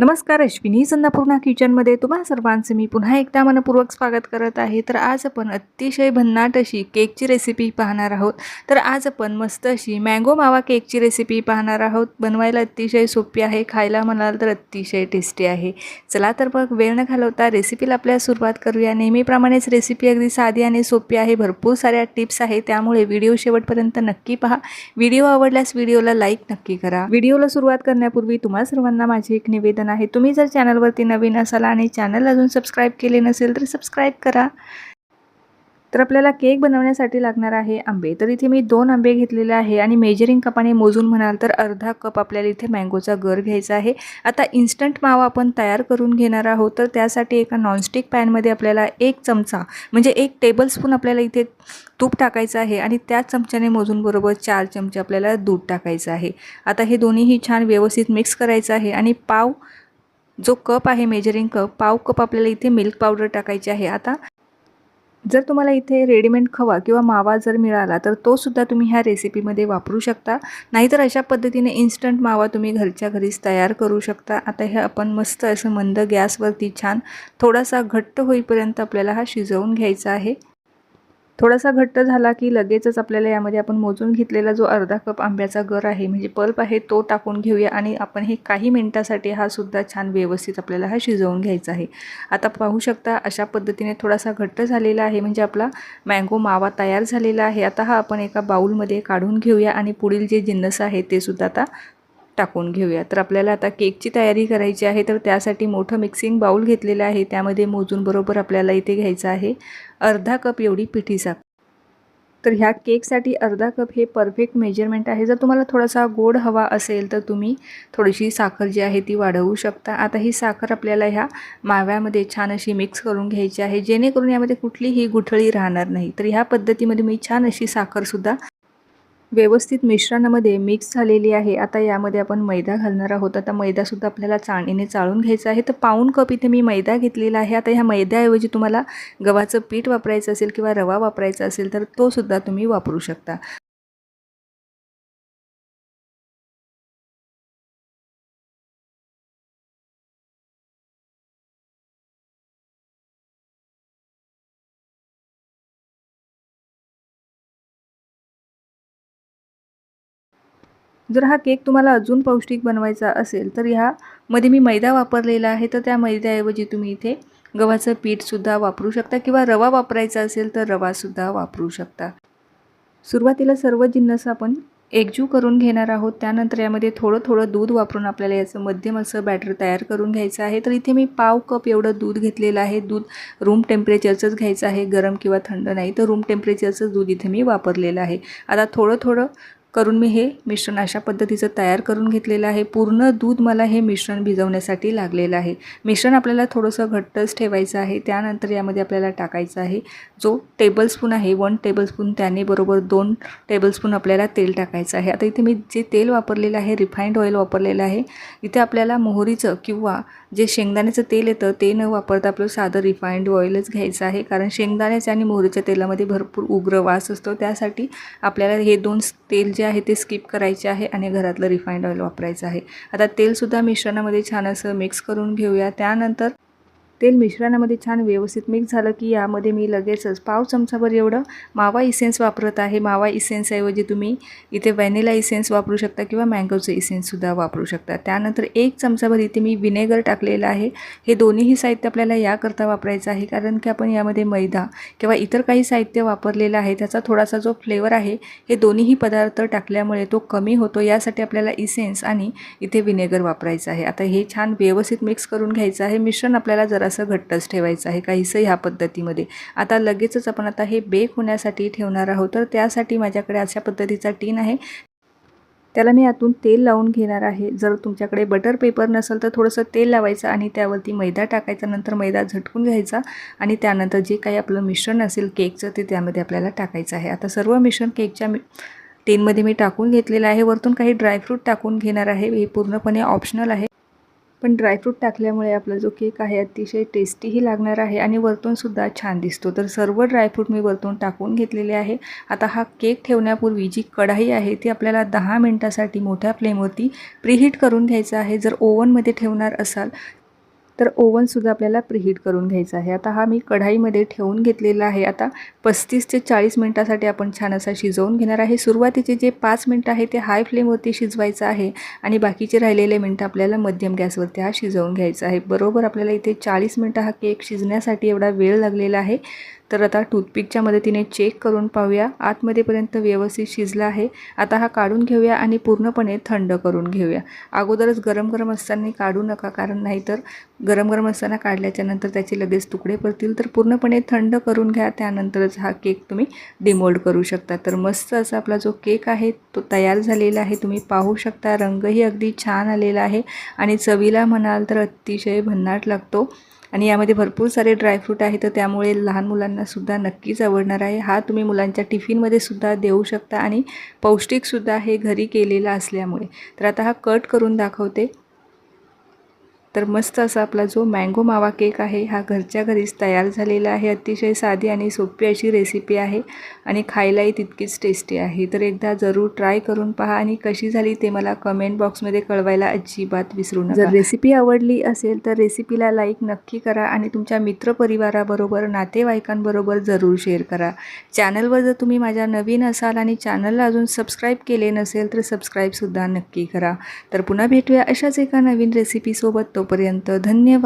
नमस्कार अश्विनी संदापूर्णा किचनमध्ये तुम्हा सर्वांचं मी पुन्हा एकदा मनपूर्वक स्वागत करत आहे. तर आज आपण अतिशय भन्नाट अशी केकची रेसिपी पाहणार आहोत. तर आज आपण मस्त अशी मँगो मावा केकची रेसिपी पाहणार आहोत. बनवायला अतिशय सोपी आहे खायला म्हणाल तर अतिशय टेस्टी आहे. चला तर मग वेळ न घालवता रेसिपीला आपल्या सुरुवात करूया. नेहमीप्रमाणेच रेसिपी अगदी साधी आणि सोपी आहे. भरपूर साऱ्या टिप्स आहे त्यामुळे व्हिडिओ शेवटपर्यंत नक्की पहा. व्हिडिओ आवडल्यास व्हिडिओला लाईक नक्की करा. व्हिडिओला सुरुवात करण्यापूर्वी तुम्हा सर्वांना माझे एक निवेदन आहे. तुम्ही जर चॅनलवरती नवीन असाल आणि चॅनल अजून सबस्क्राईब केले नसेल तर सबस्क्राईब करा. तर आपल्याला केक बनवण्यासाठी लागणार आहे आंबे. तर इथे मी दोन आंबे घेतलेले आहे आणि मेजरिंग कपाने मोजून म्हणाल तर अर्धा कप आपल्याला इथे मँगोचा गर घ्यायचा आहे. आता इन्स्टंट मावा आपण तयार करून घेणार आहोत. तर त्यासाठी एका नॉनस्टिक पॅनमध्ये आपल्याला एक चमचा म्हणजे एक टेबलस्पून आपल्याला इथे तूप टाकायचं आहे आणि त्याच चमच्याने मोजून बरोबर चार चमचे आपल्याला दूध टाकायचं आहे. आता हे दोन्हीही छान व्यवस्थित मिक्स करायचं आहे आणि पाव जो कप आहे मेजरिंग कप पाव कप आपल्याला इथे मिल्क पावडर टाकायची आहे. आता जर तुम्हाला इथे रेडीमेड खवा किंवा मावा जर मिळाला तर तो सुद्धा तुम्ही ह्या रेसिपीमध्ये वापरू शकता. नाहीतर अशा पद्धतीने इन्स्टंट मावा तुम्ही घरच्या घरीच तयार करू शकता. आता हे आपण मस्त असं मंद गॅसवरती छान थोडासा घट्ट होईपर्यंत आपल्याला हा शिजवून घ्यायचा आहे. थोडासा घट्ट झाला की लगेचच आपल्याला यामध्ये आपण मोजून घेतलेला जो अर्धा कप आंब्याचा गर आहे म्हणजे पल्प आहे तो टाकून घेऊया आणि आपण हे काही मिनटासाठी हा सुद्धा छान व्यवस्थित आपल्याला हा शिजवून घ्यायचा आहे. आता पाहू शकता अशा पद्धतीने थोडासा घट्ट झालेला आहे म्हणजे आपला मँगो मावा तयार झालेला आहे. आता हा आपण एका बाऊलमध्ये काढून घेऊया आणि पुढील जे जिन्नस आहे ते सुद्धा आता टाकून घेऊया. तर आपल्याला आता केकची तयारी करायची आहे तर त्यासाठी मोठं मिक्सिंग बाऊल घेतलेलं आहे. त्यामध्ये मोजून बरोबर आपल्याला इथे घ्यायचं आहे अर्धा कप एवढी पिठी साखर तर ह्या केकसाठी अर्धा कप हे परफेक्ट मेजरमेंट आहे. जर तुम्हाला थोडासा गोड हवा असेल तर तुम्ही थोडीशी साखर जी आहे ती वाढवू शकता. आता ही साखर आपल्याला ह्या माव्यामध्ये छान अशी मिक्स करून घ्यायची आहे. जेणेकरून यामध्ये कुठलीही गुठळी राहणार नाही. तर ह्या पद्धतीमध्ये मी छान अशी साखरसुद्धा व्यवस्थित मिश्रणामध्ये मिक्स झालेली आहे. आता यामध्ये आपण मैदा घालणार आहोत. आता मैदासुद्धा आपल्याला चाळणीने चाळून घ्यायचा आहे. तर पाऊण कप इथे मी मैदा घेतलेला आहे. आता ह्या मैद्याऐवजी तुम्हाला गव्हाचं पीठ वापरायचं असेल किंवा रवा वापरायचा असेल तर तो सुद्धा तुम्ही वापरू शकता. जर हा केक तुम्हाला अजून पौष्टिक बनवायचा असेल तर ह्यामध्ये मी मैदा वापरलेला आहे तर त्या मैद्याऐवजी तुम्ही इथे गव्हाचं पीठसुद्धा वापरू शकता किंवा रवा वापरायचा असेल तर रवासुद्धा वापरू शकता. सुरुवातीला सर्व जिन्नस आपण एकजू करून घेणार आहोत. त्यानंतर यामध्ये थोडं थोडं दूध वापरून आपल्याला याचं मध्यम असं बॅटर तयार करून घ्यायचं आहे. तर इथे मी पाव कप एवढं दूध घेतलेलं आहे. दूध रूम टेम्परेचरचंच घ्यायचं आहे गरम किंवा थंड नाही तर रूम टेम्परेचरचं दूध इथे मी वापरलेलं आहे. आता थोडं थोडं करून मी हे मिश्रण अशा पद्धतीचं तयार करून घेतलेलं आहे. पूर्ण दूध मला हे मिश्रण भिजवण्यासाठी लागलेलं आहे. मिश्रण आपल्याला थोडंसं घट्टच ठेवायचं आहे. त्यानंतर यामध्ये आपल्याला टाकायचं आहे जो टेबलस्पून आहे वन टेबलस्पून त्याने बरोबर दोन टेबलस्पून आपल्याला तेल टाकायचं आहे. आता इथे मी जे तेल वापरलेलं आहे रिफाईंड ऑइल वापरलेलं आहे इथे आपल्याला मोहरीचं किंवा जे शेंगदाण्याचं तेल येतं ते न वापरता आपलं साधं रिफाईंड ऑइलच घ्यायचं आहे. कारण शेंगदाण्याच्या आणि मोहरीच्या तेलामध्ये भरपूर उग्र वास असतो. त्यासाठी आपल्याला हे दोन तेल जे आहे ते स्किप करायचे आहे आणि घरातलं रिफाईंड ऑइल वापरायचं आहे. आता तेलसुद्धा मिश्रणामध्ये छान असं मिक्स करून घेऊया. त्यानंतर तेल मिश्रणामध्ये छान व्यवस्थित मिक्स झालं की यामध्ये मी लगेचच पाव चमचाभर एवढं मावा इसेन्स वापरत आहे. मावा इसेन्सऐवजी तुम्ही इथे व्हॅनिला इसेन्स वापरू शकता किंवा मँगोचं इसेन्ससुद्धा वापरू शकता. त्यानंतर एक चमचाभर इथे मी विनेगर टाकलेलं आहे. हे दोन्हीही साहित्य आपल्याला याकरता वापरायचं आहे. कारण की आपण यामध्ये मैदा किंवा इतर काही साहित्य वापरलेलं आहे. त्याचा थोडासा जो फ्लेवर आहे हे दोन्हीही पदार्थ टाकल्यामुळे तो कमी होतो. यासाठी आपल्याला इसेन्स आणि इथे विनेगर वापरायचं आहे. आता हे छान व्यवस्थित मिक्स करून घ्यायचं आहे. मिश्रण आपल्याला जरा असं घट्टच ठेवायचं आहे काहीसं ह्या पद्धतीमध्ये. आता लगेचच आपण आता हे बेक होण्यासाठी ठेवणार आहोत. तर त्यासाठी माझ्याकडे अशा पद्धतीचा टीन आहे. त्याला मी आतून तेल लावून घेणार आहे. जर तुमच्याकडे बटर पेपर नसेल तर थोडंसं तेल लावायचं आणि त्यावरती मैदा टाकायचा. नंतर मैदा झटकून घ्यायचा आणि त्यानंतर जे काही आपलं मिश्रण असेल केकचं ते त्यामध्ये आपल्याला टाकायचं आहे. आता सर्व मिश्रण केकच्या टीनमध्ये मी टाकून घेतलेलं आहे. वरतून काही ड्रायफ्रूट टाकून घेणार आहे. हे पूर्णपणे ऑप्शनल आहे. पण ड्रायफ्रूट टाकल्यामुळे आपला जो केक आहे अतिशय टेस्टीही लागणार आहे आणि वरतूनसुद्धा छान दिसतो. तर सर्व ड्रायफ्रूट मी वरतून टाकून घेतलेले आहे. आता हा केक ठेवण्यापूर्वी जी कढाई आहे ती आपल्याला दहा मिनटासाठी मोठ्या फ्लेमवरती प्रीहीट करून घ्यायचं आहे. जर ओव्हनमध्ये ठेवणार असाल तर ओव्हनसुद्धा आपल्याला प्रिहीट करून घ्यायचं आहे. आता हा मी कढाईमध्ये ठेवून घेतलेला आहे. आता पस्तीस ते चाळीस मिनटासाठी आपण छान असा शिजवून घेणार आहे. सुरुवातीचे जे पाच मिनटं आहे ते हाय फ्लेमवरती शिजवायचं आहे आणि बाकीचे राहिलेले मिनटं आपल्याला मध्यम गॅसवरती हा शिजवून घ्यायचा आहे. बरोबर आपल्याला इथे चाळीस मिनटं हा केक शिजण्यासाठी एवढा वेळ लागलेला आहे. तर आता टूथपिकच्या मदतीने चेक करून पाहूया. आतमध्येपर्यंत व्यवस्थित शिजला आहे. आता हा काढून घेऊया आणि पूर्णपणे थंड करून घेऊया. अगोदरच गरम गरम असताना काढू नका कारण नाहीतर गरम गरम असताना काढल्याच्यानंतर त्याचे लगेच तुकडे पडतील. तर पूर्णपणे थंड करून घ्या. त्यानंतरच हा केक तुम्ही डिमोल्ड करू शकता. तर मस्त असा आपला जो केक आहे तो तयार झालेला आहे. तुम्ही पाहू शकता रंगही अगदी छान आलेला आहे. आणि चवीला म्हणाल तर अतिशय भन्नाट लागतो. आणि यामध्ये भरपूर सारे ड्रायफ्रूट आहे तर त्यामुळे लहान मुलांनासुद्धा नक्कीच आवडणार आहे. हा तुम्ही मुलांच्या टिफिनमध्ये सुद्धा देऊ शकता. आणि पौष्टिकसुद्धा हे घरी केलेला असल्यामुळे. तर आता हा कट करून दाखवते. तर मस्त असा आपला जो मँगो मावा केक आहे हा घरच्या घरीच तयार झालेला आहे. अतिशय साधी आणि सोपी अशी रेसिपी आहे आणि खायलाही तितकीच टेस्टी आहे. तर एकदा जरूर ट्राय करून पहा आणि कशी झाली ते मला कमेंट बॉक्समध्ये कळवायला अजिबात विसरू नका. जर रेसिपी आवडली असेल तर रेसिपीला लाईक नक्की करा आणि तुमच्या मित्रपरिवाराबरोबर नातेवाईकांबरोबर जरूर शेअर करा. चॅनलवर जर तुम्ही माझ्या नवीन असाल आणि चॅनलला अजून सबस्क्राईब केले नसेल तर सबस्क्राईबसुद्धा नक्की करा. तर पुन्हा भेटूया अशाच एका नवीन रेसिपीसोबत तोपर्यंत धन्यवाद.